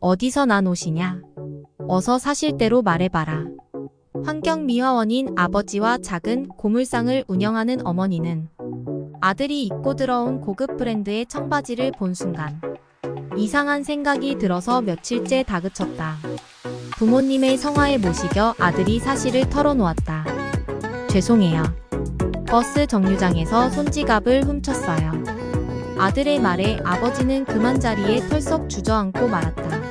어디서 난 옷이냐? 어서 사실대로 말해봐라. 환경미화원인 아버지와 작은 고물상을 운영하는 어머니는 아들이 입고 들어온 고급 브랜드의 청바지를 본 순간 이상한 생각이 들어서 며칠째 다그쳤다. 부모님의 성화에 모시겨 아들이 사실을 털어놓았다. 죄송해요. 버스 정류장에서 손지갑을 훔쳤어요. 아들의 말에 아버지는 그만 자리에 털썩 주저앉고 말았다.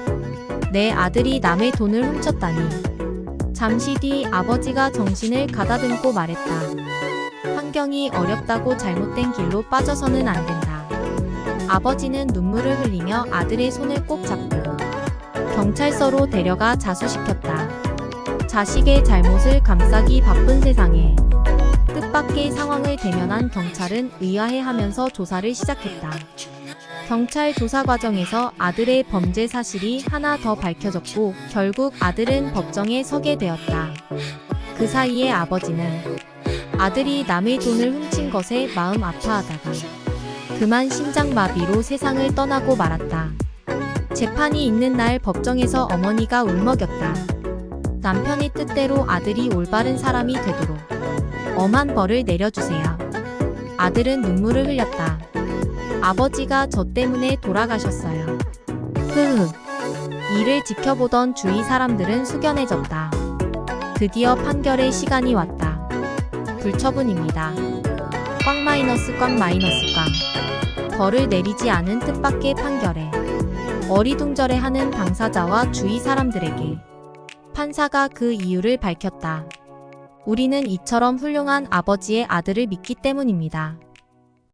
내 아들이 남의 돈을 훔쳤다니. 잠시 뒤 아버지가 정신을 가다듬고 말했다. 환경이 어렵다고 잘못된 길로 빠져서는 안 된다. 아버지는 눈물을 흘리며 아들의 손을 꼭 잡고 경찰서로 데려가 자수시켰다. 자식의 잘못을 감싸기 바쁜 세상에 뜻밖의 상황을 대면한 경찰은 의아해하면서 조사를 시작했다. 경찰 조사 과정에서 아들의 범죄 사실이 하나 더 밝혀졌고 결국 아들은 법정에 서게 되었다. 그 사이에 아버지는 아들이 남의 돈을 훔친 것에 마음 아파하다가 그만 심장마비로 세상을 떠나고 말았다. 재판이 있는 날 법정에서 어머니가 울먹였다. 남편의 뜻대로 아들이 올바른 사람이 되도록 엄한 벌을 내려주세요. 아들은 눈물을 흘렸다. 아버지가 저 때문에 돌아가셨어요. 흐흐. 이를 지켜보던 주위 사람들은 숙연해졌다. 드디어 판결의 시간이 왔다. 불처분입니다. 꽝 마이너스 꽝 마이너스 꽝. 벌을 내리지 않은 뜻밖의 판결에 어리둥절해하는 당사자와 주위 사람들에게 판사가 그 이유를 밝혔다. 우리는 이처럼 훌륭한 아버지의 아들을 믿기 때문입니다.